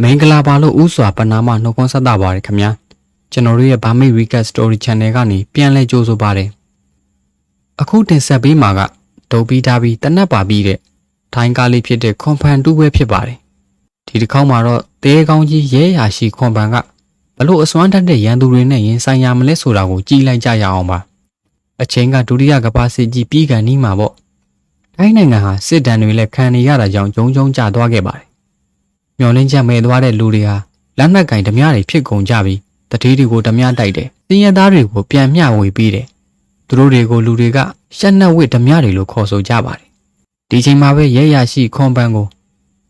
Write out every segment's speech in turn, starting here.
မင်္ဂလာပါလို့ဥစွာပနာမနှုတ်ခွန်းဆက်တာပါတယ်ခင်ဗျာကျွန်တော်တို့ရဲ့ Burmese Recap Story Channel ကနေပြန်လဲကြိုးဆိုပါတယ်အခုတင်ဆက်ပေးမှာကဒုတ်ပြီးတာပြီးတနက်ပါပြီးတဲ့ထိုင်းကားလေးဖြစ်တဲ့ခွန်ဖန်တူးပွဲဖြစ်ပါတယ်ဒီတစ်ခေါက်မှာတော့တဲကောင်းကြီးရဲရာရှိခွန်ဖန်ကဘလို့အစွမ်းတတ်တဲ့ရန်သူတွေနဲ့ရင်ဆိုင်ရမလဲဆိုတာကိုကြည်လိုက်ကြရအောင်ပါအချိန်ကဒုတိယကမ္ဘာစစ်ကြီးပြီးကန်နီးမှာပေါ့တိုင်းနိုင်ငံဟာစစ်တမ်းတွေလည်းခံနေရတာကြောင့်ဂျုံဂျုံကျသွားခဲ့ပါတယ် မျောလင်းချက်မဲ့သွားတဲ့လူတွေဟာလက်နက်ကင်ဓမြတွေဖြစ်ကုန်ကြပြီးတတိတွေကိုဓမြတိုက်တယ်။စင်ရသားတွေကိုပြန်မျှဝေပေးတယ်။သူတို့တွေကိုလူတွေကရှက်နှက်ဝစ်ဓမြတွေလို့ခေါ်ဆိုကြပါတယ်။ဒီချိန်မှာပဲရဲရရှိခွန်ပန်းကို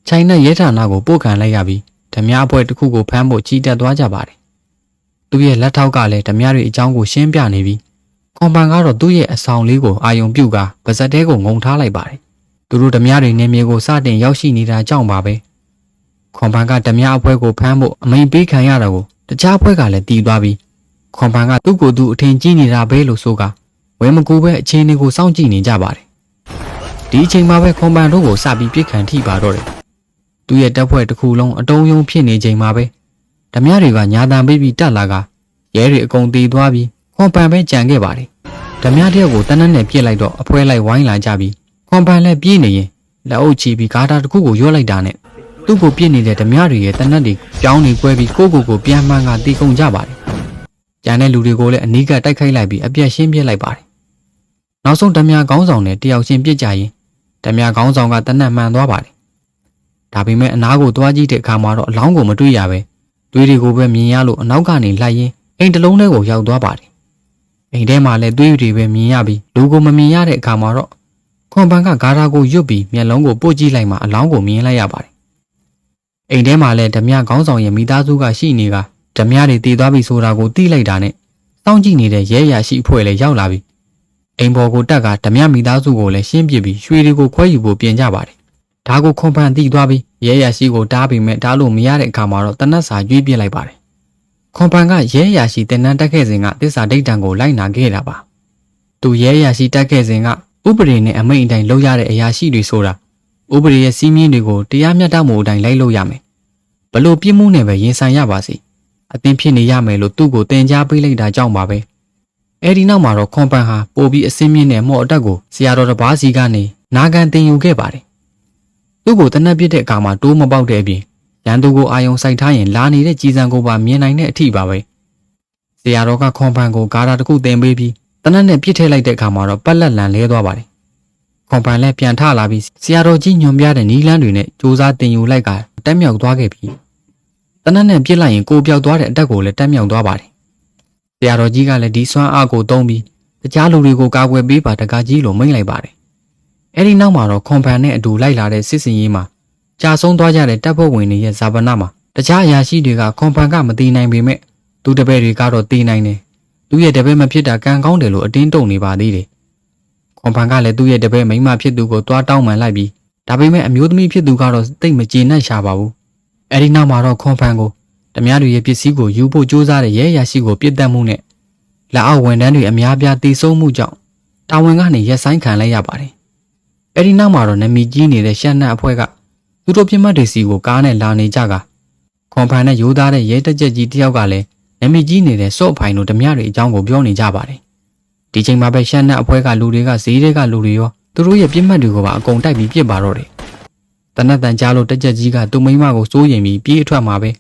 ချိုင်းနဲ့ရဲဌာနကိုပို့ခံလိုက်ရပြီးဓမြအဖွဲတစ်ခုကိုဖမ်းဖို့ကြီးတက်သွားကြပါတယ်။သူ့ရဲ့လက်ထောက်ကလည်းဓမြတွေအကြောင်းကိုရှင်းပြနေပြီးခွန်ပန်းကတော့သူ့ရဲ့အဆောင်လေးကိုအာယုံပြုတ်ကပါဇက်တဲကိုငုံထားလိုက်ပါတယ်။သူတို့ဓမြတွေနေမြေကိုစတင်ရောက်ရှိနေတာကြောင့်ပါပဲ။ ခွန်ပန်ကဓမြအဖွဲကိုဖမ်းဖို့အမိန်ပေးခံရတာကိုတခြားဘွဲကလည်းတီးသွားပြီးခွန်ပန်ကသူ့ကိုယ်သူအထင်ကြီးနေတာပဲလို့ဆိုကဝဲမကူပဲအချင်းတွေကိုစောင့်ကြည့်နေကြပါတယ်ဒီအချိန်မှာပဲခွန်ပန်တို့ကိုစပြီးပြစ်ခံထိပါတော့တယ်သူ့ရဲ့တပ်ဖွဲ့တစ်ခုလုံးအတုံးယုံဖြစ်နေချိန်မှာပဲဓမြတွေကညာတန်ပေးပြီးတက်လာကရဲတွေအကုန်တီးသွားပြီးခွန်ပန်ပဲကြံခဲ့ပါတယ်ဓမြတယောက်ကိုတနက်နဲ့ပြစ်လိုက်တော့အဖွဲလိုက်ဝိုင်းလာကြပြီးခွန်ပန်လည်းပြေးနေရင်လက်အုပ်ချီပြီးဂါတာတစ်ခုကိုရွတ်လိုက်တာနဲ့ သူ့ကိုပြစ်နေတဲ့ဓမြတွေရဲ့တနတ်တွေပြောင်းနေကွဲပြီးကိုကိုကိုပြန်မှန်းကတီကုန်ကြပါတယ်။ကြံတဲ့လူတွေကိုလည်းအနီးကတိုက်ခိုက်လိုက်ပြီးအပြက်ရှင်းပြစ်လိုက်ပါတယ်။နောက်ဆုံးဓမြခေါင်းဆောင်နဲ့တယောက်ချင်းပြစ်ကြရင်ဓမြခေါင်းဆောင်ကတနတ်မှန်သွားပါတယ်။ဒါပေမဲ့အနားကိုသွားကြည့်တဲ့အခါမှာတော့အလောင်းကိုမတွေ့ရပဲသွေးတွေကိုပဲမြင်ရလို့အနောက်ကနေလိုက်ရင်အိမ်တစ်လုံးထဲကိုရောက်သွားပါတယ်။အိမ်ထဲမှာလည်းသွေးတွေပဲမြင်ရပြီးလူကိုမမြင်ရတဲ့အခါမှာတော့ခွန်ပန်ကဂါရာကိုရွတ်ပြီးမျက်လုံးကိုပို့ကြည့်လိုက်မှအလောင်းကိုမြင်လိုက်ရပါတယ် အိမ်ထဲမှာလည်းဓမြခေါင်းဆောင်ရဲ့မိသားစုကရှိနေကဓမြတွေတည်သွားပြီဆိုတာကိုသိလိုက်တာနဲ့စောင့်ကြည့်နေတဲ့ရဲရရှိအဖွဲ့လည်းရောက်လာပြီအိမ်ပေါ်ကိုတက်ကဓမြမိသားစုကိုလည်းရှင်းပြပြီးရွှေတွေကိုခွဲယူဖို့ပြင်ကြပါတယ်ဒါကိုခွန်ဖန်သိသွားပြီးရဲရရှိကိုတားပြီးမဲ့တားလို့မရတဲ့အခါမှာတော့တနတ်စာရွေးပြစ်လိုက်ပါတယ်ခွန်ဖန်ကရဲရရှိတင်နန်းတက်ခဲ့စဉ်ကတစ္ဆာဒိတ်တံကိုလိုက်နာခဲ့တာပါသူရဲရရှိတက်ခဲ့စဉ်ကဥပဒေနဲ့အမိန့်အတိုင်းလုပ်ရတဲ့အရာရှိတွေဆိုတာဥပဒေရဲ့စီးမြင်တွေကိုတရားမျှတမှုအတိုင်းလိုက်လို့ရမယ် ဘလို့ပြစ်မှုနဲ့ပဲရင်ဆိုင်ရပါစေအသင်ဖြစ်နေရမယ်လို့သူ့ကိုတင် जा ပေးလိုက်တာကြောင့်ပါပဲအဲဒီနောက်မှာတော့ခွန်ပန်ဟာပို့ပြီးအစင်းမြင့်တဲ့မော့အတက်ကိုဆရာတော်တစ်ပါးစီကနေနာခံတင်ယူခဲ့ပါတယ်သူ့ကိုတနက်ပြစ်တဲ့အခါမှာတိုးမပေါက်တဲ့အပြင်ရန်သူကိုအာယုံစိုက်ထားရင်လာနေတဲ့ကြည်စံကိုပါမြင်နိုင်တဲ့အထိပါပဲဆရာတော်ကခွန်ပန်ကိုဂါရာတစ်ခုတင်ပေးပြီးတနက်နဲ့ပြစ်ထည့်လိုက်တဲ့အခါမှာတော့ပက်လက်လန်လဲသွားပါတယ် ခွန်ပန်လည်းပြန်ထလာပြီးဆရာတော်ကြီးညွန်ပြတဲ့နီးလန်းတွေနဲ့စူးစမ်းတင်ယူလိုက်ကတက်မြောက်သွားခဲ့ပြီးတနက်နဲ့ပြစ်လိုက်ရင်ကိုပြောက်သွားတဲ့အတက်ကိုလည်းတက်မြောက်သွားပါတယ်ဆရာတော်ကြီးကလည်းဒီစွမ်းအားကိုသုံးပြီးတခြားလူတွေကိုကာကွယ်ပေးပါတကားကြီးလို့မိန့်လိုက်ပါတယ်အဲဒီနောက်မှာတော့ခွန်ပန်နဲ့အတူလိုက်လာတဲ့စစ်စင်ရေးမှာကြာဆုံးသွားကြတဲ့တပ်ဖွဲ့ဝင်တွေရဲ့ဇာပနာမှာတခြားအရာရှိတွေကခွန်ပန်ကမသိနိုင်ပေမဲ့သူတပည့်တွေကတော့သိနိုင်တယ်သူရဲ့တပည့်မဖြစ်တာကံကောင်းတယ်လို့အတင်းတုံနေပါသေးတယ် ခွန်ဖန်ကလည်းသူ့ရဲ့တပည့်မိန်းမဖြစ်သူကိုတွားတောင်းပန်လိုက်ပြီးဒါပေမဲ့အမျိုးသမီးဖြစ်သူကတော့တိတ်မကျေနပ်ရှာပါဘူးအဲဒီနောက်မှာတော့ခွန်ဖန်ကိုဓမြတွေရဲ့ပစ္စည်းကိုယူဖို့ကြိုးစားတဲ့ရဲရရှိကိုပြစ်တက်မှုနဲ့လက်အောက်ဝန်ထမ်းတွေအများပြားတီးဆုံးမှုကြောင့်တာဝန်ကနေရက်ဆိုင်ခံလိုက်ရပါတယ်အဲဒီနောက်မှာတော့နမီကြီးနေတဲ့ရှမ်းနတ်အဖွဲ့ကသူတို့ပြစ်မှတ်တွေစီကိုကားနဲ့လာနေကြကခွန်ဖန်နဲ့ရိုးသားတဲ့ရဲတက်ကြက်ကြီးတယောက်ကလည်းနမီကြီးနေတဲ့စော့ဖိုင်တို့ဓမြတွေအကြောင်းကိုပြောနေကြပါတယ် ဒီချိန်မှာပဲရှမ်းနတ်အဖွဲကလူတွေကဈေးတွေကလူတွေရောသူတို့ရဲ့ပြစ်မှတ်တွေကိုပါအကုန်တိုက်ပြီးပြစ်ပါတော့တယ်။တနတ်တန်ကြားလို့တက်ကြက်ကြီးကသူ့မိန်းမကိုစိုးရင်ပြီးပြေးအထွက်မှာပဲ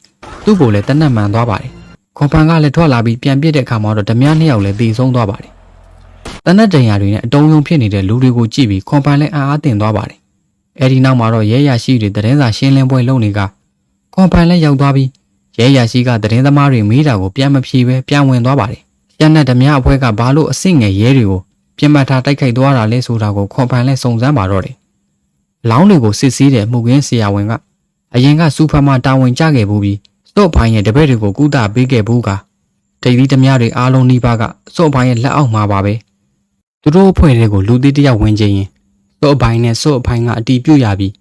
သူ့ကိုလည်းတနတ်မှန်သွားပါတယ်။ခွန်ဖန်ကလည်းထွက်လာပြီးပြန်ပြစ်တဲ့အခါမှာတော့ဓမြနှစ်ယောက်လည်းသေဆုံးသွားပါတယ်။တနတ်တန်ရာတွေနဲ့အတုံးယုံဖြစ်နေတဲ့လူတွေကိုကြည့်ပြီးခွန်ဖန်လည်းအာအားတင်သွားပါတယ်။အဲဒီနောက်မှာတော့ရဲရရှိတွေသတင်းစာရှင်းလင်းပွဲလုပ်နေကခွန်ဖန်လည်းရောက်သွားပြီးရဲရရှိကသတင်းသမားတွေမေးတာကိုပြန်မဖြေပဲပြန်ဝင်သွားပါတယ်။ ရန်နဲ့ဓမြအဖွဲကဘာလို့အဆင့်ငယ်ရဲတွေကိုပြစ်မှတ်ထားတိုက်ခိုက်သွားတာလဲဆိုတာကိုခွန်ဖန်လဲစုံစမ်းပါတော့တယ်။လောင်းတွေကိုစစ်ဆေးတဲ့မှုခင်းဆရာဝန်ကအရင်ကစူဖာမှာတာဝန်ကျခဲ့ဘူးပြီးစော့ဖိုင်းရဲ့တပည့်တွေကိုကုသပေးခဲ့ဘူးကဒိတ်သီးဓမြတွေအားလုံးနှိပါကစော့ဖိုင်းရဲ့လက်အောက်မှာပါပဲ။သူတို့အဖွဲ့တွေကိုလူသစ်တစ်ယောက်ဝင်ခြင်းရင်စော့ဖိုင်းနဲ့စော့ဖိုင်းကအတီးပြုတ်ရပြီး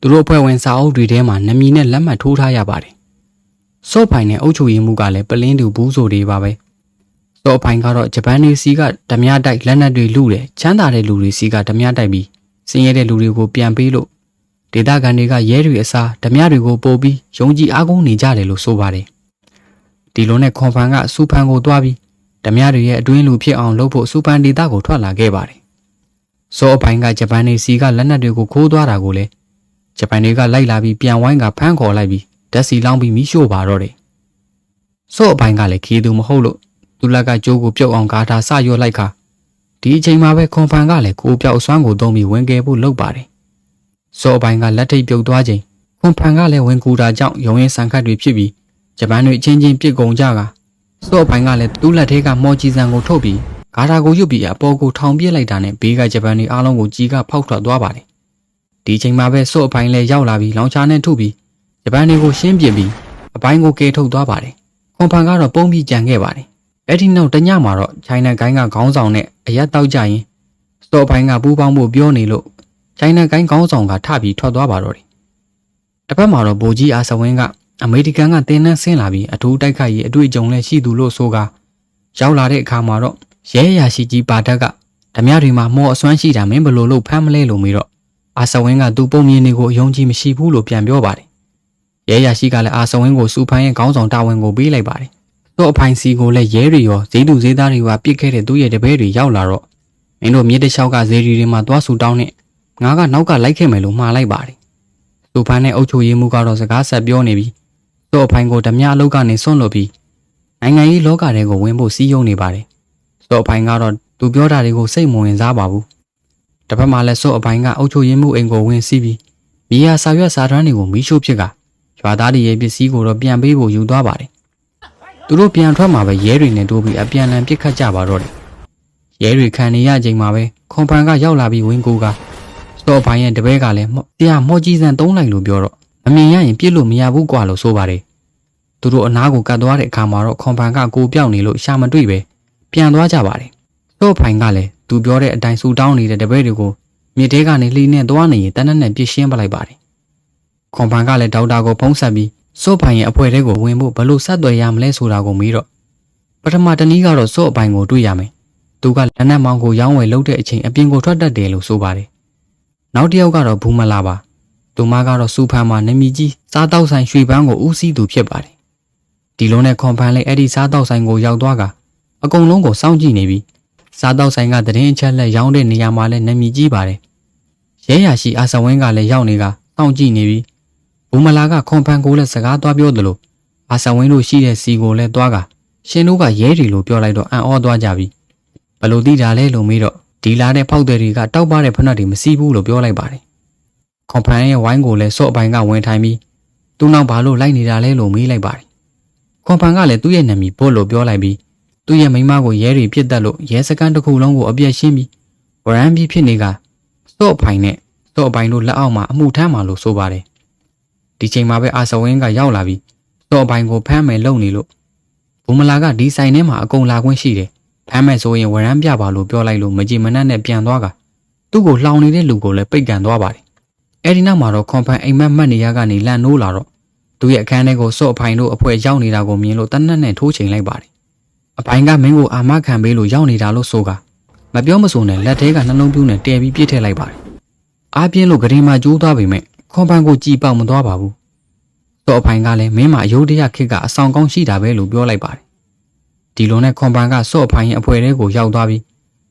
သူတို့အဖွဲ့ဝင်စာအုပ်တွေထဲမှာနမီနဲ့လက်မှတ်ထိုးထားရပါတယ်။စော့ဖိုင်းနဲ့အုပ်ချုပ်ရေးမှုကလည်းပလင်းတူဘူးဆိုတွေပါပဲ။ တော့အဖိုင်ကတော့ဂျပန်နေစီကဓမြတိုက်လက်နက်တွေလူတယ်ချမ်းသာတဲ့လူတွေစီကဓမြတိုက်ပြီးစင်ရတဲ့လူတွေကိုပြန်ပေးလို့ဒဒေသခံတွေကရဲတွေအစားဓမြတွေကိုပို့ပြီးယုံကြည်အားကိုးနေကြတယ်လို့ဆိုပါတယ်ဒီလိုနဲ့ခွန်ဖန်ကစူဖန်ကိုတွားပြီးဓမြတွေရဲ့အတွင်းလူဖြစ်အောင်လုပ်ဖို့စူဖန်ဒေသကိုထွက်လာခဲ့ပါတယ်စောအပိုင်းကဂျပန်နေစီကလက်နက်တွေကိုခိုးသွားတာကိုလည်းဂျပန်တွေကလိုက်လာပြီးပြန်ဝိုင်းကဖမ်းခေါ်လိုက်ပြီးဓာတ်စီလောင်းပြီးမိရှို့ပါတော့တယ်စောအပိုင်းကလည်းခီးသူမဟုတ်လို့ သူလက်ကကြိုးကိုပြုတ်အောင်ကားထားစရွတ်လိုက်ခါဒီအချိန်မှာပဲခွန်ဖန်ကလည်းကိုပြောက်အစွမ်းကိုသုံးပြီးဝင်ကယ်ဖို့လုပ်ပါတယ်စောအပိုင်းကလက်ထိပ်ပြုတ်သွားချိန်ခွန်ဖန်ကလည်းဝင်ကူတာကြောင့်ရုံရင်ဆန်ခတ်တွေဖြစ်ပြီးဂျပန်တွေအချင်းချင်းပြစ်ကုန်ကြကစောအပိုင်းကလည်းသူ့လက်ထဲကမော်ဂျီဆန်ကိုထုတ်ပြီးဂါထာကိုရွတ်ပြီးအပေါ်ကိုထောင်ပြစ်လိုက်တာနဲ့ဘေးကဂျပန်တွေအားလုံးကိုကြီးကဖောက်ထွက်သွားပါတယ်ဒီအချိန်မှာပဲစောအပိုင်းလည်းရောက်လာပြီးလောင်ချာနဲ့ထုပြီးဂျပန်တွေကိုရှင်းပြပြီးအပိုင်းကိုကယ်ထုတ်သွားပါတယ်ခွန်ဖန်ကတော့ပုံပြီးကြံခဲ့ပါတယ် အဲ့ဒီနောက်တညမှာတော့ချိုင်းနာကိုင်းကခေါင်းဆောင်နဲ့အရက်တောက်ကြရင်စတော်ပိုင်းကပူးပေါင်းဖို့ပြောနေလို့ချိုင်းနာကိုင်းခေါင်းဆောင်ကထပြီးထွက်သွားပါတော့တယ်တစ်ဖက်မှာတော့ဗိုလ်ကြီးအာဆဝင်းကအမေရိကန်ကတင်းနှန်းဆင်းလာပြီးအထူးတိုက်ခိုက်ရေးအတွေ့အကြုံလည်းရှိသူလို့ဆိုကာရောက်လာတဲ့အခါမှာတော့ရဲရရှိကြီးပါတက်ကဓမြတွေမှာမော်အစွမ်းရှိတာမင်းဘလို့လို့ဖမ်းမလဲလို့မေးတော့အာဆဝင်းကသူ့ပုံမြင်တွေကိုအယုံကြည်မရှိဘူးလို့ပြန်ပြောပါတယ်ရဲရရှိကလည်းအာဆဝင်းကိုစူဖန်ရဲ့ခေါင်းဆောင်တာဝန်ကိုပေးလိုက်ပါတယ် တော့အဖိုင်စီကိုလည်းရဲတွေရောဈေးသူဈေးသားတွေကပြစ်ခဲ့တဲ့သူ့ရဲ့တပည့်တွေရောက်လာတော့မင်းတို့မြေတလျှောက်ကဈေးရီတွေမှာသွားဆူတောင်းနဲ့ငါကနောက်ကလိုက်ခဲ့မယ်လို့မှားလိုက်ပါတယ်။သူဖန်နဲ့အုတ်ချိုရေးမှုကတော့စကားဆက်ပြောနေပြီးတော့အဖိုင်ကိုဓမြအလုပ်ကနေဆွန့်လွတ်ပြီးနိုင်ငံရေးလောကတွေကိုဝင်ဖို့စီးရုံနေပါတယ်။စော့အဖိုင်ကတော့သူပြောတာတွေကိုစိတ်မဝင်စားပါဘူး။တစ်ဖက်မှာလည်းစော့အဖိုင်ကအုတ်ချိုရေးမှုအိမ်ကိုဝင်စီးပြီးမြေယာစာရွက်စာတမ်းတွေကိုမီးရှို့ဖြစ်ကရွာသားတွေရဲ့ပစ္စည်းကိုတော့ပြန်ပေးဖို့ယူသွားပါတယ် သူတို့ပြန်ထွက်မှာပဲရဲတွေနဲ့တိုးပြီးအပြန်အလှန်ပစ်ခတ်ကြပါတော့တယ်။ရဲတွေခံနေရချိန်မှာပဲခွန်ပန်ကရောက်လာပြီးဝင်းကိုကစော့ဖိုင်ရဲ့တပည့်ကလည်းတရားမော့ကြီးစံသုံးလိုက်လို့ပြောတော့မမြင်ရရင်ပြစ်လို့မရဘူးကွာလို့ဆိုပါတယ်။သူတို့အနားကိုကတ်သွားတဲ့အခါမှာတော့ခွန်ပန်ကကိုပြောက်နေလို့ရှာမတွေ့ပဲပြန်သွားကြပါတယ်။စော့ဖိုင်ကလည်းသူပြောတဲ့အတိုင်းစူတောင်းနေတဲ့တပည့်တွေကိုမြေထဲကနေလှီနဲ့သွားနေရင်တနက်နဲ့ပြစ်ရှင်းပလိုက်ပါတယ်။ခွန်ပန်ကလည်းဒေါက်တာကိုဖုံးဆက်ပြီး စော့ပိုင်ရဲ့အဖွဲတဲကိုဝင်ဖို့ဘလို့ဆက်သွယ်ရမလဲဆိုတာကိုမေးတော့ပထမတနည်းကတော့စော့အပိုင်ကိုတွေ့ရမယ်။သူကလက်နက်မောင်းကိုရောင်းဝယ်လုပ်တဲ့အချိန်အပြင်ကိုထွက်တတ်တယ်လို့ဆိုပါတယ်။နောက်တစ်ယောက်ကတော့ဘူးမလာပါ။သူမကတော့စူဖန်မှာနမီကြီးစားတောက်ဆိုင်ရွှေပန်းကိုဦးစီးသူဖြစ်ပါတယ်။ဒီလိုနဲ့ခွန်ဖန်လေးအဲ့ဒီစားတောက်ဆိုင်ကိုရောက်သွားကအကုန်လုံးကိုစောင့်ကြည့်နေပြီးစားတောက်ဆိုင်ကသတင်းအချက်လက်ရောင်းတဲ့နေရာမှာလည်းနမီကြီးပါတယ်။ရဲရရှိအာဆဝင်းကလည်းရောက်နေကစောင့်ကြည့်နေပြီး ဘူမလာကခွန်ဖန်ကိုလည်းစကားသွားပြောသလိုအာဆဝင်းတို့ရှိတဲ့စီကိုလည်းသွားကရှင်တို့ကရဲတွေလို့ပြောလိုက်တော့အံ့ဩသွားကြပြီဘလို့သိတာလဲလို့မေးတော့ဒီလာတဲ့ဖောက်တယ်တွေကတောက်ပတဲ့ဖက်နှက်တွေမစီးဘူးလို့ပြောလိုက်ပါတယ်ခွန်ဖန်ရဲ့ဝိုင်းကိုလည်းစော့အပိုင်းကဝင်ထိုင်ပြီးသူ့နောက်ဘာလို့လိုက်နေတာလဲလို့မေးလိုက်ပါတယ်ခွန်ဖန်ကလည်းသူ့ရဲ့နာမည်ပို့လို့ပြောလိုက်ပြီးသူ့ရဲ့မိန်းမကိုရဲတွေပြစ်တက်လို့ရဲစခန်းတစ်ခုလုံးကိုအပြည့်ရှင်းပြီးဝရမ်းပြီးဖြစ်နေကစော့အပိုင်းနဲ့စော့အပိုင်းတို့လက်အောက်မှာအမှုထမ်းမှာလို့ဆိုပါတယ် ဒီချိန်မှာပဲအာဆဝင်းကရောက်လာပြီးစော်ပိုင်ကိုဖမ်းမယ်လုပ်နေလို့ဘူမလာကဒီဆိုင်ထဲမှာအကုန်လာခွင့်ရှိတယ်ဖမ်းမယ်ဆိုရင်ဝရမ်းပြပါလို့ပြောလိုက်လို့မကြည်မနှက်နဲ့ပြန်သွားကသူ့ကိုလှောင်နေတဲ့လူကိုလည်းပိတ်ကန်သွားပါတယ်အဲ့ဒီနောက်မှာတော့ခွန်ဖန်အိမ်မက်မှတ်နေရကနေလန့်နိုးလာတော့သူ့ရဲ့အခန်းထဲကိုစော့အဖိုင်တို့အဖွဲရောက်နေတာကိုမြင်လို့တနက်နဲ့ထိုးချိန်လိုက်ပါတယ်အဖိုင်ကမင်းကိုအာမခံပေးလို့ရောက်နေတာလို့ဆိုကမပြောမဆိုနဲ့လက်ထဲကနှလုံးပြူးနဲ့တဲပြီးပြစ်ထည့်လိုက်ပါတယ်အားပြင်းလို့ဂရင်မှာကျိုးသွားပေမဲ့ ခွန်ပန်ကိုကြည်ပေါက်မသွားပါဘူး။သော့အဖိုင်ကလည်းမင်းမအယုဒ္ဓယခစ်ကအဆောင်ကောင်းရှိတာပဲလို့ပြောလိုက်ပါတယ်။ဒီလိုနဲ့ခွန်ပန်ကစော့အဖိုင်ရဲ့အဖွဲထဲကိုရောက်သွားပြီး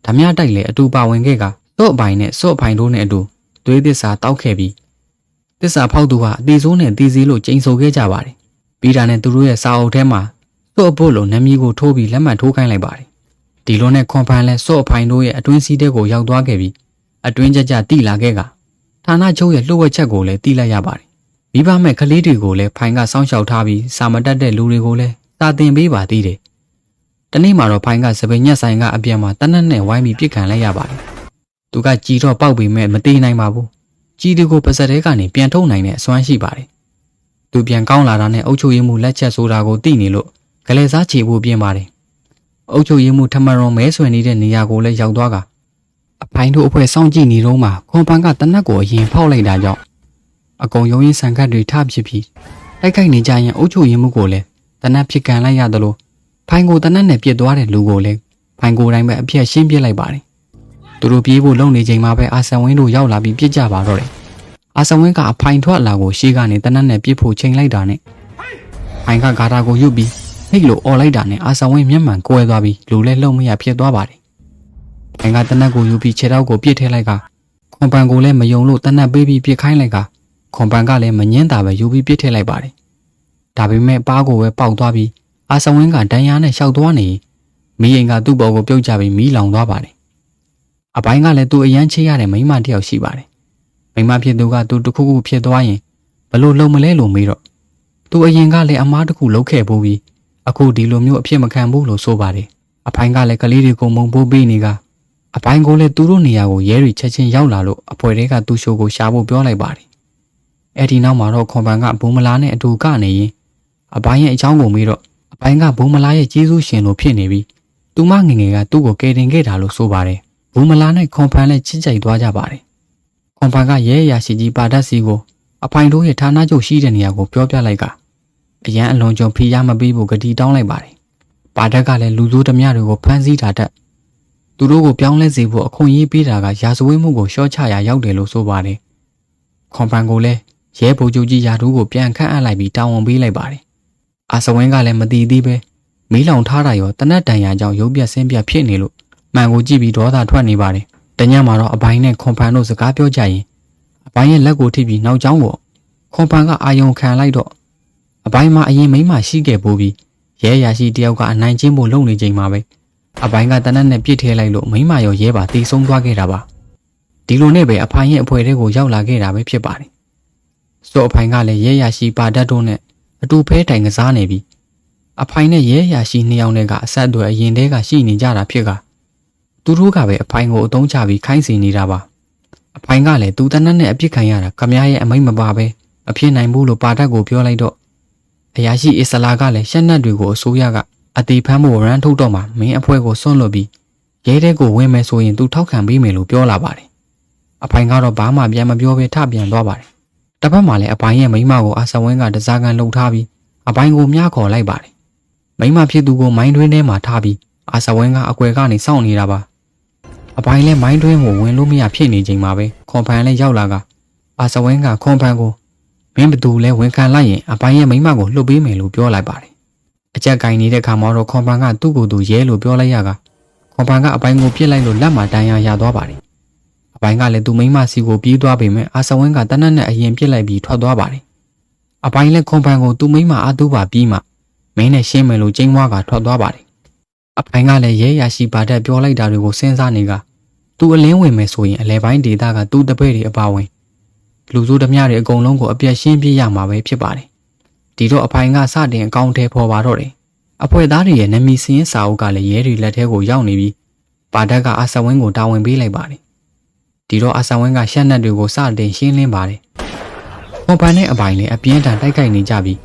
ဓမြတိုက်လည်းအတူပါဝင်ခဲ့ကစော့အဖိုင်နဲ့စော့အဖိုင်တို့နဲ့အတူသွေးသစ္စာတောက်ခဲ့ပြီးသစ္စာဖောက်သူဟာအသေးစိုးနဲ့တီးစည်းလို့ကျိန်ဆိုခဲ့ကြပါတယ်။ပြီးတာနဲ့သူတို့ရဲ့စာအုပ်ထဲမှာစော့အဖို့လိုနမီကိုထိုးပြီးလက်မှတ်ထိုးခိုင်းလိုက်ပါတယ်။ဒီလိုနဲ့ခွန်ပန်လည်းစော့အဖိုင်တို့ရဲ့အတွင်းစည်းတဲ့ကိုရောက်သွားခဲ့ပြီးအတွင်းကြကြတိလာခဲ့က ဌာနချုပ်ရဲ့လှုပ်ဝက်ချက်ကိုလည်းသိလိုက်ရပါတယ်။မိဘမဲ့ကလေးတွေကိုလည်းဖိုင်ကစောင့်ရှောက်ထားပြီးစာမတက်တဲ့လူတွေကိုလည်းစာသင်ပေးပါသေးတယ်။တနေ့မှာတော့ဖိုင်ကစပင်ညက်ဆိုင်ကအပြန်မှာတနက်နဲ့ဝိုင်းပြီးပြစ်ခံလိုက်ရပါတယ်။သူကကြည်တော့ပောက်ပေမဲ့မသေးနိုင်ပါဘူး။ကြည်သူကိုပါစက်တဲကနေပြန်ထုတ်နိုင်တဲ့အစွမ်းရှိပါတယ်။သူပြန်ကောင်းလာတာနဲ့အုတ်ချုပ်ရည်မှုလက်ချက်ဆိုတာကိုသိနေလို့ဂလဲစားချေဖို့ပြင်ပါတယ်။အုတ်ချုပ်ရည်မှုထမရုံမဲဆွေနေတဲ့နေရာကိုလည်းရောက်သွားက အဖိုင်တို့အဖွဲ့စောင့်ကြည့်နေတော့မှခွန်ပန်ကတနက်ကိုအရင်ဖောက်လိုက်တာကြောင့်အကုံရုံးရင်ဆန်ခတ်တွေထဖြစ်ပြီးတိုက်ခိုက်နေကြရင်အုတ်ချုပ်ရင်မှုကိုလည်းတနက်ဖြစ်ကန်လိုက်ရသလိုဖိုင်ကိုတနက်နဲ့ပြစ်သွားတဲ့လူကိုလည်းဖိုင်ကိုတိုင်းပဲအပြက်ရှင်းပြစ်လိုက်ပါတယ်သူတို့ပြေးဖို့လုံနေချိန်မှာပဲအာဆန်ဝင်းတို့ရောက်လာပြီးပြစ်ကြပါတော့တယ်အာဆဝင်းကအဖိုင်ထွက်လာကိုရှေ့ကနေတနတ်နဲ့ပြစ်ဖို့ချိန်လိုက်တာနဲ့ဖိုင်ကဂါတာကိုယူပြီးဟိတ်လို့អော်လိုက်တာနဲ့အာဆဝင်းမျက်မှန်ကွဲသွားပြီးလူလဲလုံမရဖြစ်သွားပါတယ် ဖိုင်ကတနတ်ကိုယူပြီးခြေထောက်ကိုပြစ်ထည့်လိုက်ကခွန်ပန်ကိုလည်းမယုံလို့တနတ်ပေးပြီးပြစ်ခိုင်းလိုက်ကခွန်ပန်ကလည်းမငင်းတာပဲယူပြီးပြစ်ထည့်လိုက်ပါတယ်ဒါပေမဲ့ပါးကိုပဲပေါက်သွားပြီးအာဆဝင်းကဒဏ်ရာနဲ့ရှောက်သွားနေမိရင်ကသူ့ဘော်ကိုပြုတ်ကြပြီးမီးလောင်သွားပါတယ်အပိုင်းကလည်းသူ့အရန်ချေရတဲ့မိန်းမတစ်ယောက်ရှိပါတယ်မိန်းမဖြစ်သူကသူတခုခုဖြစ်သွားရင်ဘလို့လုံမလဲလို့မေးတော့သူအရင်ကလည်းအမားတစ်ခုလုပ်ခဲ့ဖို့ပြီးအခုဒီလိုမျိုးအဖြစ်မခံဘူးလို့ဆိုပါတယ်အပိုင်းကလည်းကလေးတွေကိုမုံပိုးပေးနေက အပိုင်းကိုလည်းသူတို့နေရာကိုရဲတွေချက်ချင်းရောက်လာလို့အဖွဲတွေကသူ့ရှိုးကိုရှာဖို့ပြောလိုက်ပါတယ်အဲ့ဒီနောက်မှာတော့ခွန်ပန်ကဘုံမလားနဲ့အတူကနေရင်အပိုင်းရဲ့အချောင်းကိုမေးတော့အပိုင်းကဘုံမလားရဲ့ကျေးဇူးရှင်လို့ဖြစ်နေပြီးသူမငယ်ငယ်ကသူ့ကိုကယ်တင်ခဲ့တာလို့ဆိုပါတယ်ဘုံမလားနဲ့ခွန်ပန်လည်းချစ်ကြိုက်သွားကြပါတယ်ခွန်ပန်ကရဲရရှိကြီးပါတတ်စီကိုအပိုင်းတို့ရဲ့ဌာနချုပ်ရှိတဲ့နေရာကိုပြောပြလိုက်ကအရန်အလွန်ကြုံဖိရမပေးဖို့ဂတိတောင်းလိုက်ပါတယ်ပါတက်ကလည်းလူစိုးဓမြတွေကိုဖမ်းဆီးတာတက် သူတို့ကိုပြောင်းလဲစေဖို့အခွင့်အရေးပေးတာကရာဇဝတ်မှုကိုရှော့ချရာရောက်တယ်လို့ဆိုပါတယ်ခွန်ပန်ကိုလည်းရဲဗိုလ်ချုပ်ကြီးရာထူးကိုပြန်ခန့်အပ်လိုက်ပြီးတာဝန်ပေးလိုက်ပါတယ်အာစဝင်းကလည်းမတည်သေးပဲမီးလောင်ထားတာရောတနက်တန်ရာကြောင့်ရုပ်ပြက်ဆင်းပြက်ဖြစ်နေလို့မှန်ကိုကြည့်ပြီးဒေါသထွက်နေပါတယ်။တညမှာတော့အပိုင်းနဲ့ခွန်ဖန်တို့စကားပြောကြရင်အပိုင်းရဲ့လက်ကိုထိပြီးနောက်ကျောင်းကိုခွန်ဖန်ကအာယုံခံလိုက်တော့အပိုင်းမှာအရင်မိမရှိခဲ့ပိုးပြီးရဲရရှိတယောက်ကအနိုင်ကျင့်ဖို့လုပ်နေချိန်မှာပဲ အပိုင်းကတနက်နဲ့ပြစ်ထဲလိုက်လို့မိမရောရဲပါတီးဆုံးသွားခဲ့တာပါ။ဒီလိုနဲ့ပဲအဖိုင်ရဲ့အဖွဲတွေကိုရောက်လာခဲ့တာပဲဖြစ်ပါတယ်။ဆိုအဖိုင်ကလည်းရဲရရှိပါတတ်တို့နဲ့အတူဖဲတိုင်ကစားနေပြီးအဖိုင်နဲ့ရဲရရှိနှစ်ယောက်နဲ့ကအဆက်အသွယ်အရင်တည်းကရှိနေကြတာဖြစ်ကသူတို့ကပဲအဖိုင်ကိုအတုံးချပြီးခိုင်းစီနေတာပါအဖိုင်ကလည်းသူတနက်နဲ့အပြစ်ခံရတာခမရဲ့အမိတ်မပါပဲအဖြစ်နိုင်ဘူးလို့ပါတတ်ကိုပြောလိုက်တော့အရာရှိအစ္စလာကလည်းရှက်နက်တွေကိုအစိုးရက အသေးဖမ်းဖို့ရန်ထုတ်တော့မှမင်းအဖွဲကိုစွန့်လွတ်ပြီးရဲတဲ့ကိုဝင်မယ်ဆိုရင်သူထောက်ခံပေးမယ်လို့ပြောလာပါတယ်အဖိုင်ကတော့ဘာမှပြန်မပြောဘဲထပြန်သွားပါတယ်တစ်ဖက်မှာလည်းအပိုင်ရဲ့မိမကိုအာဆဝင်းကတစားကန်လှုပ်ထားပြီးအပိုင်ကိုမြားခေါ်လိုက်ပါတယ်မိမဖြစ်သူကိုမိုင်းတွင်းထဲမှာထားပြီးအာဆဝင်းကအကွယ်ကနေစောင့်နေတာပါအပိုင်လည်းမိုင်းတွင်းကိုဝင်လို့မရဖြစ်နေချိန်မှာပဲခွန်ဖန်လည်းရောက်လာကအာဆဝင်းကခွန်ဖန်ကိုမင်းဘသူလဲဝန်ခံလိုက်ရင်အပိုင်ရဲ့မိမကိုလှုပ်ပေးမယ်လို့ပြောလိုက်ပါတယ် အကြက်ကင်နေတဲ့ခါမှာတော့ခွန်ဖန်ကသူ့ကိုယ်သူရဲလို့ပြောလိုက်ရကခွန်ဖန်ကအပိုင်ကိုပြစ်လိုက်လို့လက်မှာတန်ရာရသွားပါတယ်အပိုင်ကလည်းသူ့မိမစီကိုပြေးသွားပေမဲ့အာဆဝင်းကတနက်နဲ့အရင်ပြစ်လိုက်ပြီးထွက်သွားပါတယ်အပိုင်လည်းခွန်ဖန်ကိုသူ့မိမအားသူ့ပါပြီးမှမင်းနဲ့ရှင်းမယ်လို့ကျင်းဝါကထွက်သွားပါတယ်။အဖိုင်ကလည်းရဲရရှိပါတဲ့ပြောလိုက်တာတွေကိုစဉ်းစားနေကသူအလင်းဝင်မယ်ဆိုရင်အလဲပိုင်းဒေတာကသူ့တပည့်တွေအပါဝင်လူစုဓမြတွေအကုန်လုံးကိုအပြတ်ရှင်းပြရမှာပဲဖြစ်ပါတယ်။ ဒီတော့အဖိုင်ကစတင်အကောင့်ထဲပေါ်ပါတော့တယ်။အဖွဲသားတွေရဲ့နမီစင်းစာအုပ်ကလည်းရဲတွေလက်ထဲကိုရောက်နေပြီးပါဒက်ကအာဆဝင်းကိုတာဝန်ပေးလိုက်ပါတယ်။ဒီတော့အာဆဝင်းကရှက်နက်တွေကိုစတင်ရှင်းလင်းပါတယ်။ခွန်ပန်နဲ့အပိုင်လည်းအပြင်းထန်တိုက်ခိုက်နေကြပြီး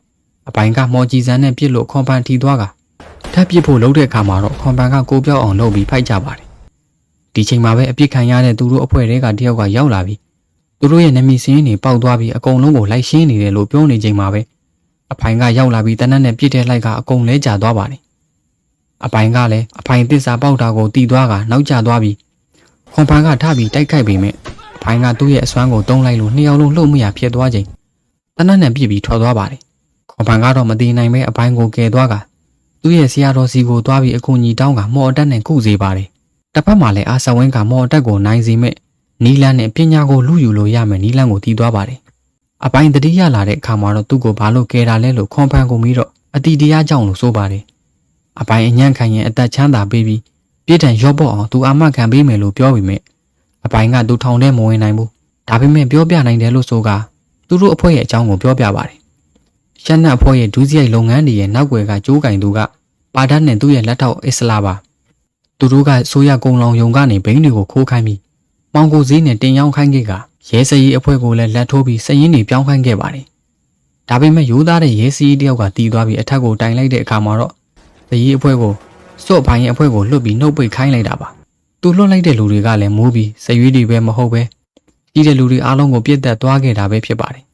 အပိုင်ကမော်ကြီးစန်းနဲ့ပြစ်လို့ခွန်ပန်ထီသွားကထပ်ပြစ်ဖို့လုပ်တဲ့အခါမှာတော့ခွန်ပန်ကကိုပြောက်အောင်လုပ်ပြီးဖိုက်ကြပါတယ်ဒီချိန်မှာပဲအပြစ်ခံရတဲ့သူတို့အဖွဲ့တွေကတယောက်ကရောက်လာပြီးသူတို့ရဲ့နမီစင်းတွေပေါက်သွားပြီးအကုန်လုံးကိုလိုက်ရှင်းနေတယ်လို့ပြောနေချိန်မှာပဲ အဖိုင်ကရောက်လာပြီးတနက်နဲ့ပြစ်တဲ့လိုက်ကအကုန်လဲကျသွားပါတယ်အပိုင်ကလည်းအဖိုင်တစ္ဆာပေါက်တာကိုတီးသွားကနောက်ကျသွားပြီးခွန်ပန်ကထပြီးတိုက်ခိုက်ပေမဲ့အဖိုင်ကသူ့ရဲ့အစွမ်းကိုတုံးလိုက်လို့နှစ်ယောက်လုံးလှုပ်မရဖြစ်သွားချိန်တနက်နဲ့ပြစ်ပြီးထွက်သွားပါတယ်ခွန်ပန်ကတော့မတည်နိုင်ပဲအပိုင်းကိုကယ်သွားကသူ့ရဲ့ဆရာတော်စီကိုသွားပြီးအကူကြီးတောင်းကမော်အတက်နဲ့ကုစေပါတယ်။တစ်ဖက်မှာလည်းအာဆဝင်းကမော်အတက်ကိုနိုင်စီမဲ့နီလန်းနဲ့ပညာကိုလူယူလို့ရမယ်နီလန်းကိုတီးသွားပါတယ်။ အပိုင်းတတိယလာတဲ့အခါမှာတော့သူ့ကိုဘာလို့ကယ်တာလဲလို့ခွန်ပန်ကိုပြီးတော့အတီတရားကြောင့်လို့ဆိုပါတယ်။အပိုင်းအညံ့ခံရင်အသက်ချမ်းသာပေးပြီးပြည့်ထန်ရော့ပေါ့အောင်သူအာမခံပေးမယ်လို့ပြောပြီးမြဲအပိုင်းကသူထောင်ထဲမဝင်နိုင်ဘူး။ဒါပေမဲ့ပြောပြနိုင်တယ်လို့ဆိုကသူတို့အဖွဲ့ရဲ့အကြောင်းကိုပြောပြပါတယ်ရှက်နတ်အဖွဲ့ရဲ့ဒုစရိုက်လုပ်ငန်းတွေရဲ့နောက်ွယ်ကကြိုးကင်သူကပါဒတ်နဲ့သူ့ရဲ့လက်ထောက်အစ္စလာပါသူတို့ကဆိုရကုံလောင်ယုံကနေဘိန်းတွေကိုခိုးခိုင်းပြီး မောင်ကိုစည်းနဲ့တင်ရောက်ခိုင်းခဲ့ကရဲစရီအဖွဲ့ကိုလည်းလက်ထိုးပြီးစရင်တွေပြောင်းခိုင်းခဲ့ပါတယ်ဒါပေမဲ့ရိုးသားတဲ့ရဲစီတယောက်ကတီးသွားပြီးအထက်ကိုတိုင်လိုက်တဲ့အခါမှာတော့စရီအဖွဲ့ကိုစော့ပိုင်းရဲ့အဖွဲ့ကိုလွတ်ပြီးနှုတ်ပိတ်ခိုင်းလိုက်တာပါသူလွတ်လိုက်တဲ့လူတွေကလည်းမိုးပြီးစရွေးတွေပဲမဟုတ်ပဲကြီးတဲ့လူတွေအားလုံးကိုပြစ်တက်သွားခဲ့တာပဲဖြစ်ပါတယ်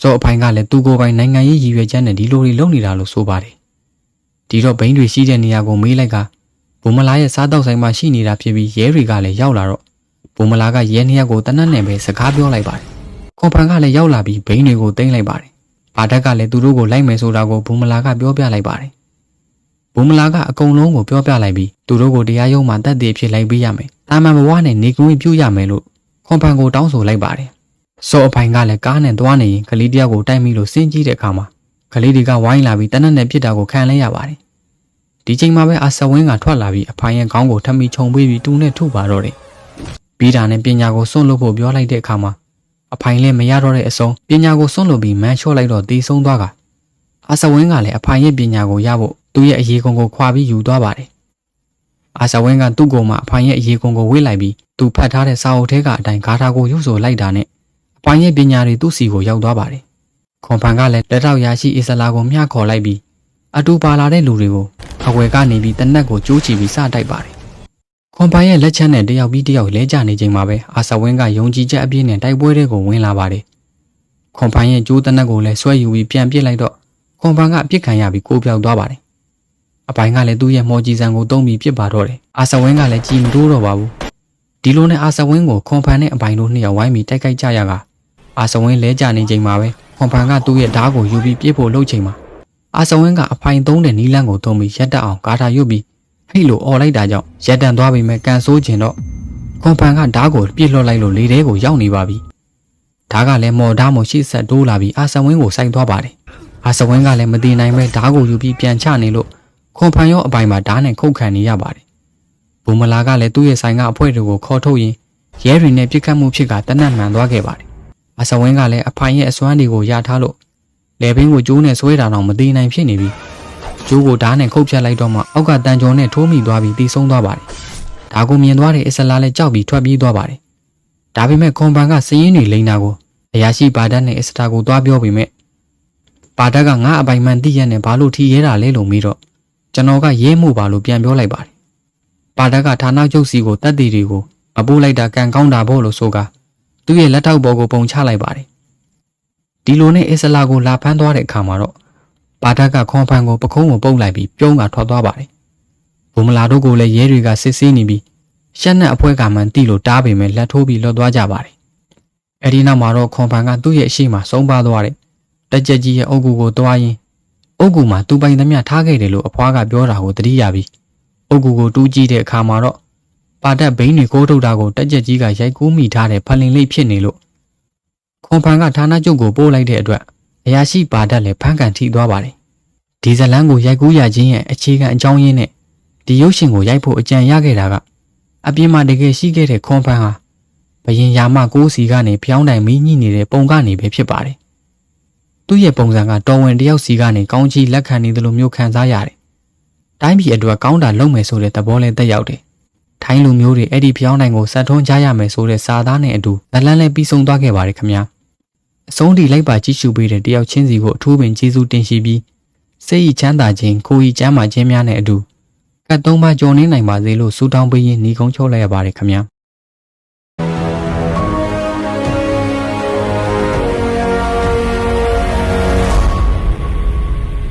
စောအပိုင်းကလည်းသူကိုယ်ပိုင်နိုင်ငံရေးရည်ရွယ်ချက်နဲ့ဒီလိုတွေလုပ်နေတာလို့ဆိုပါတယ်။ဒီတော့ဘိန်းတွေရှိတဲ့နေရာကိုမေးလိုက်ကဘုံမလာရဲ့စားတောက်ဆိုင်မှာရှိနေတာဖြစ်ပြီးရဲတွေကလည်းရောက်လာတော့ ဘုံမလာကရဲနှစ်ယောက်ကိုတနတ်နဲ့ပဲစကားပြောလိုက်ပါတယ်ခွန်ဖန်ကလည်းရောက်လာပြီးဘိန်းတွေကိုတင်လိုက်ပါတယ်ဘာတက်ကလည်းသူတို့ကိုလိုက်မယ်ဆိုတာကိုဘူမလာကပြောပြလိုက်ပါတယ်ဘူမလာကအကုန်လုံးကိုပြောပြလိုက်ပြီးသူတို့ကိုတရားရုံးမှာတက်တည်ဖြစ်လိုက်ပေးရမယ်တာမန်ဘဝနဲ့နေကွင်းပြုရမယ်လို့ခွန်ဖန်ကိုတောင်းဆိုလိုက်ပါတယ်စောအဖိုင်ကလည်းကားနဲ့သွားနေရင်ကလေးတယောက်ကိုတိုက်မိလို့စင်းကြီးတဲ့အခါမှာကလေးတွေကဝိုင်းလာပြီးတနက်နဲ့ပြစ်တာကိုခံလဲရပါတယ်ဒီချိန်မှာပဲအာဆဝင်းကထွက်လာပြီးအဖိုင်ရဲ့ခေါင်းကိုထပ်မိခြုံပေးပြီးတူနဲ့ထုပါတော့တယ် ပြီးတာနဲ့ပညာကိုစွန့်လို့ဖို့ပြောလိုက်တဲ့အခါမှာအဖိုင်လည်းမရတော့တဲ့အဆုံးပညာကိုစွန့်လို့ပြီးမန်းလျှော့လိုက်တော့တည်ဆုံးသွားကအာဆဝင်းကလည်းအဖိုင်ရဲ့ပညာကိုရဖို့သူ့ရဲ့အရေးကုံကိုခွာပြီးယူသွားပါတယ်အာဆဝင်းကသူ့ကိုယ်မှာအဖိုင်ရဲ့အရေးကုံကိုဝေ့လိုက်ပြီးသူဖတ်ထားတဲ့စာအုပ်ထဲကအတိုင်းဂါထာကိုရုပ်ဆိုလိုက်တာနဲ့အဖိုင်ရဲ့ပညာတွေသူ့စီကိုရောက်သွားပါတယ်ခွန်ဖန်ကလည်းလက်တော့ရရှိအစ္စလာကိုမျှခေါ်လိုက်ပြီးအတူပါလာတဲ့လူတွေကိုအဝယ်ကနေပြီးတနက်ကိုကျိုးချပြီးစတိုက်ပါတယ် ခွန်ဖန်ရဲ့လက်ချက်နဲ့တယောက်ပြီးတယောက်လဲကျနေချိန်မှာပဲအာဆဝင်းကယုံကြည်ချက်အပြည့်နဲ့တိုက်ပွဲတွေကိုဝင်လာပါတယ်ခွန်ဖန်ရဲ့ကျိုးတနက်ကိုလည်းဆွဲယူပြီးပြန်ပစ်လိုက်တော့ခွန်ဖန်ကအပြစ်ခံရပြီးကိုးပြောက်သွားပါတယ်အပိုင်ကလည်းသူ့ရဲ့မော်ကြီးစံကိုတုံးပြီးပြစ်ပါတော့တယ်အာဆဝင်းကလည်းကြည်မတိုးတော့ပါဘူးဒီလိုနဲ့အာဆဝင်းကိုခွန်ဖန်နဲ့အပိုင်တို့နှစ်ယောက်ဝိုင်းပြီးတိုက်ခိုက်ကြရကအာဆဝင်းလဲကျနေချိန်မှာပဲခွန်ဖန်ကသူ့ရဲ့ဓားကိုယူပြီးပြစ်ဖို့လှုပ်ချိန်မှာအာဆဝင်းကအပိုင်သုံးတဲ့နီးလန်းကိုသုံးပြီးရက်တက်အောင်ကာတာရွတ်ပြီး ဟိတ်လိုអော်လိုက်တာကြောင့်ရက်တန်သွားပြီမဲ့ကန်ဆိုးကျင်တော့ခွန်ဖန်ကဓားကိုပြစ်လွှတ်လိုက်လို့လေထဲကိုရောက်နေပါပြီဓားကလည်းမော်ဓားမို့ရှေ့ဆက်တိုးလာပြီးအာဆဝင်းကိုစိုက်သွားပါတယ်အာဆဝင်းကလည်းမတည်နိုင်ပဲဓားကိုယူပြီးပြန်ချနေလို့ခွန်ဖန်ရောအပိုင်မှာဓားနဲ့ခုတ်ခံနေရပါတယ်ဘူမလာကလည်းသူ့ရဲ့ဆိုင်ကအဖွဲတွေကိုခေါ်ထုတ်ရင်ရဲတွေနဲ့ပြစ်ခတ်မှုဖြစ်ကတနတ်မှန်သွားခဲ့ပါတယ်အာဆဝင်းကလည်းအဖိုင်ရဲ့အစွမ်းတွေကိုရထားလို့လေဘင်းကိုကျိုးနဲ့ဆွဲတာတော့မတည်နိုင်ဖြစ်နေပြီ ကျိုးကိုဓားနဲ့ခုတ်ဖြတ်လိုက်တော့မှအောက်ကတန်ကြုံနဲ့ထိုးမိသွားပြီးတီးဆုံးသွားပါတယ်ဒါကိုမြင်သွားတဲ့အစ္စလာလည်းကြောက်ပြီးထွက်ပြေးသွားပါတယ်ဒါပေမဲ့ခွန်ပန်ကစည်ရင်တွေလိန်တာကိုအရာရှိပါဒတ်နဲ့အစ္စတာကိုသွားပြောပေမဲ့ပါဒတ်ကငါအပိုင်မှန်သိရက်နဲ့ဘာလို့ထီရဲတာလဲလို့မေးတော့ကျွန်တော်ကရဲမှုပါလို့ပြန်ပြောလိုက်ပါတယ်ပါဒတ်ကဌာနချုပ်စီကိုတက်တီတွေကိုမပိုးလိုက်တာကံကောင်းတာဖို့လို့ဆိုကသူ့ရဲ့လက်ထောက်ပေါ်ကိုပုံချလိုက်ပါတယ်ဒီလိုနဲ့အစ္စလာကိုလာဖမ်းသွားတဲ့အခါမှာတော့ ပါဒတ်ကခွန်ဖန်ကိုပခုံးကိုပုတ်လိုက်ပြီးပြုံးကထွက်သွားပါတယ်ဘုံမလာတို့ကိုလည်းရဲတွေကစစ်ဆေးနေပြီးရှက်နဲ့အဖွဲကမှန်တိလို့တားပေမဲ့လက်ထိုးပြီးလွတ်သွားကြပါတယ်အဲဒီနောက်မှာတော့ခွန်ဖန်ကသူ့ရဲ့အရှိမဆုံးပါသွားတဲ့တက်ကြက်ကြီးရဲ့အုပ်ကူကိုတွားရင်းအုပ်ကူမှာသူပိုင်သမျှထားခဲ့တယ်လို့အဖွားကပြောတာကိုသတိရပြီးအုပ်ကူကိုတူးကြည့်တဲ့အခါမှာတော့ပါတက်ဘိန်းတွေကိုထုတ်တာကိုတက်ကြက်ကြီးကရိုက်ကူးမိထားတဲ့ဖလင်လေးဖြစ်နေလို့ခွန်ဖန်ကဌာနချုပ်ကိုပို့လိုက်တဲ့အတွက် အရာရှိပါတက်လည်းဖမ်းကန်ထိသွားပါတယ်ဒီဇလန်းကိုရိုက်ကူးရခြင်းရဲ့အခြေခံအကြောင်းရင်းနဲ့ဒီရုပ်ရှင်ကိုရိုက်ဖို့အကြံရခဲ့တာကအပြင်မှာတကယ်ရှိခဲ့တဲ့ခွန်ဖန်ဟာဘရင်ယာမကိုးစီကနေဖျောင်းတိုင်မီးညှိနေတဲ့ပုံကနေပဲဖြစ်ပါတယ်သူ့ရဲ့ပုံစံကတော်ဝင်တယောက်စီကနေကောင်းချီလက်ခံနေတယ်လို့မျိုးခံစားရတယ်။တိုင်းပြည်အတွက်ကောင်းတာလုပ်မယ်ဆိုတဲ့သဘောလဲတက်ရောက်တယ်။ထိုင်းလူမျိုးတွေအဲ့ဒီဖျောင်းနိုင်ကိုစက်ထုံးကြရမယ်ဆိုတဲ့စာသားနဲ့အတူဇလန်းလဲပြီးဆုံးသွားခဲ့ပါတယ်ခင်ဗျာ။ အဆုံးထိလိုက်ပါကြည့်ရှုပေးတဲ့တယောက်ချင်းစီကိုအထူးပင်ကျေးဇူးတင်ရှိပြီးစိတ်ဤချမ်းသာခြင်းကိုယ်ဤကျမ်းမာခြင်းများနဲ့အတူကတ်သုံးပါကြော်နေနိုင်ပါစေလို့ဆုတောင်းပေးရင်းညီကုန်းချုပ်လိုက်ရပါတယ်ခင်ဗျာ။